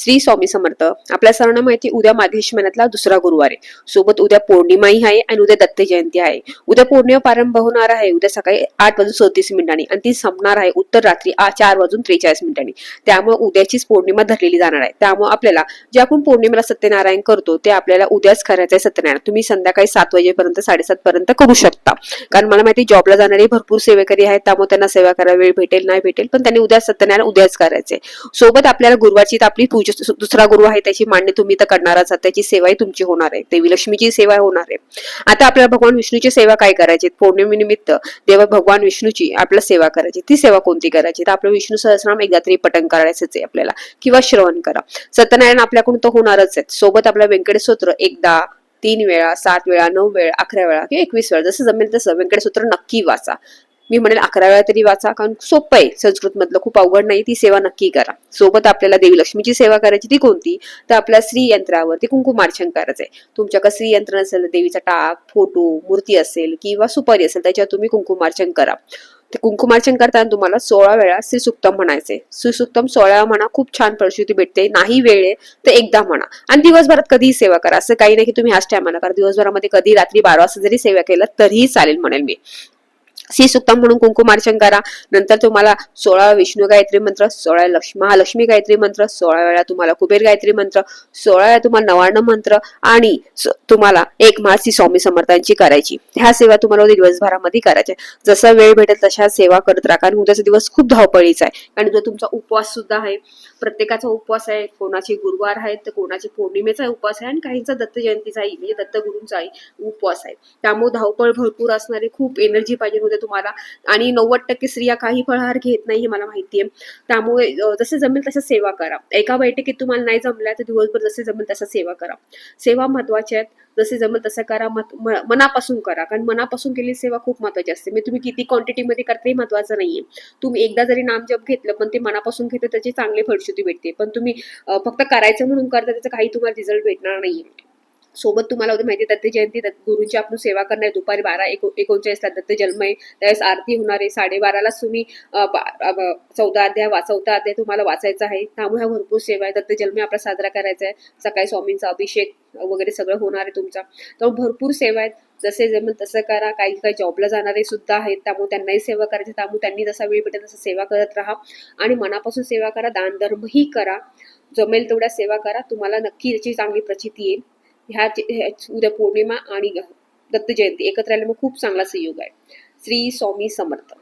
श्री स्वामी समर्थ. आपल्या सर्वांना माहिती उद्या माघेश महिन्यातला दुसरा गुरुवार आहे. सोबत उद्या पौर्णिमाही आहे आणि उद्या दत्त जयंती आहे. उद्या पौर्णिमा प्रारंभ होणार आहे. उद्या सकाळी आठ वाजून चौतीस मिनिटांनी आणि ती संपणार आहे उत्तर रात्री चार वाजून त्रेचाळीस मिनिटांनी. त्यामुळे उद्याचीच पौर्णिमा धरलेली जाणार आहे. त्यामुळे आपल्याला जे आपण पौर्णिमेला सत्यनारायण करतो ते आपल्याला उद्याच करायचं आहे सत्यनारायण. तुम्ही संध्याकाळी सात वाजेपर्यंत साडेसात पर्यंत करू शकता. कारण मला माहिती जॉबला जाणारे भरपूर सेवेकरी आहेत. त्यामुळे त्यांना सेवा करायला वेळ भेटेल नाही भेटेल. पण त्यांनी उद्या सत्यनारायण उद्याच करायचंय. सोबत आपल्याला गुरुवारची आपली पूजा म्हणजे दुसरा गुरु आहे त्याची मांडणी तुम्ही तर करणारच आहात त्याची सेवाही तुमची होणार आहे. देवी लक्ष्मीची सेवा होणार आहे. आता आपल्याला भगवान विष्णूची सेवा काय करायची? पौर्णिमेनिमित्त देवा भगवान विष्णूची आपल्याला सेवा करायची. ती सेवा कोणती करायची? तर आपलं विष्णू सहस्राम एकदा तरी पठण करायचंच आहे आपल्याला. किंवा श्रवण करा. सत्यनारायण आपल्याकडून तर होणारच आहेत. सोबत आपल्या व्यंकटेश स्तोत्र एकदा तीन वेळा सात वेळा नऊ वेळा अकरा वेळा किंवा एकवीस वेळा जसं जमेल तसं. व्यंकटेश सूत्र नक्की वाचा. मी म्हणेल अकरा वेळा तरी वाचा कारण सोपं आहे. संस्कृत मधलं खूप अवघड नाही ती सेवा नक्की करा. सोबत आपल्याला देवी लक्ष्मीची सेवा करायची ती कोणती? तर आपल्या स्त्री यंत्रावरती कुंकुमार्चन करायचंय तुमच्याकडे स्त्री यंत्र नसेल देवीचा टाक फोटो मूर्ती असेल किंवा सुपारी असेल त्याच्यावर तुम्ही कुंकुमार्चन करा. ते कुंकुमार्चन करताना तुम्हाला सोळा वेळा श्रीसुक्तम म्हणायचे श्रीसुक्तम सोळा म्हणा खूप छान परिस्थिती भेटते. नाही वेळ आहे तर एकदा म्हणा. आणि दिवसभरात कधीही सेवा करा. असं काही नाही की तुम्ही ह्याच टायमाला करा. दिवसभरामध्ये कधी रात्री बारा वाजता जरी सेवा केलं तरीही चालेल म्हणेल मी. श्री सुक्तम म्हणून कुंकुमार्चन करा. नंतर तुम्हाला सोळा विष्णू गायत्री मंत्र सोळा लक्ष्मी महालक्ष्मी गायत्री मंत्र सोळा वेळा तुम्हाला कुबेर गायत्री मंत्र सोळा वेळा तुम्हाला नवार्ण मंत्र आणि तुम्हाला एक माळ स्वामी समर्थांची करायची. ह्या सेवा तुम्हाला दिवसभरामध्ये करायच्या. जसा वेळ भेटेल तशा सेवा करत राहा. कारण उद्याचा दिवस खूप धावपळीचा आहे. आणि जो तुमचा उपवास सुद्धा आहे प्रत्येकाचा उपवास आहे. कोणाचे गुरुवार आहेत तर कोणाचे पौर्णिमेचा उपवास आहे आणि काहींचा दत्त जयंतीचाही म्हणजे दत्तगुरूंचाही उपवास आहे. त्यामुळे धावपळ भरपूर असणारे खूप एनर्जी पाहिजे उद्या तुम्हाला. आणि नव्वद टक्के स्त्रिया काही फळाहार घेत नाही हे मला माहिती आहे. त्यामुळे जसे जमेल तसं सेवा करा. एका बैठकीत तुम्हाला नाही जमल्या तर दिवसभर जसे जमेल तसं सेवा करा. सेवा महत्त्वाच्या आहेत. जसे जमेल तसं करा. मनापासून करा. कारण मनापासून केलेली सेवा खूप महत्वाची असते. म्हणजे तुम्ही किती क्वांटिटीमध्ये करता हे महत्वाचं नाहीये. तुम्ही एकदा जरी नाम जप घेतलं पण ते मनापासून घेतलं त्याची चांगली फळश्रुती भेटते. पण तुम्ही फक्त करायचं म्हणून करता त्याचा काही तुम्हाला रिझल्ट भेटणार नाहीये. सोबत तुम्हाला उद्या माहिती आहे, दत्त जयंती दत्त गुरुची आपण सेवा करणार आहे. दुपारी बारा एक एकोणचाळीसला दत्त जन्म आहे त्यावेळेस आरती होणार आहे. साडेबारालाच तुम्ही चौदा अध्याय वा अध्याय तुम्हाला वाचायचा आहे. त्यामुळे ह्या भरपूर सेवा आहे. दत्त जन्म आपला साजरा करायचा आहे. सकाळी स्वामींचा अभिषेक वगैरे सगळं होणार आहे तुमचा. त्यामुळे भरपूर सेवा आहेत. जसे जमेल तसं करा. काही काही जॉबला जाणारे सुद्धा आहेत. त्यामुळे त्यांनाही सेवा करायची. त्यामुळे त्यांनी जसा वेळ भेटेल तसं सेवा करत राहा. आणि मनापासून सेवा करा. दानधर्मही करा. जमेल तेवढ्या सेवा करा. तुम्हाला नक्की याची चांगली प्रचिती येईल. ह्या- उद्या पौर्णिमा आणि दत्त जयंती. एकत्र आल्यामुळे खूप चांगला संयोग आहे. श्री स्वामी समर्थ.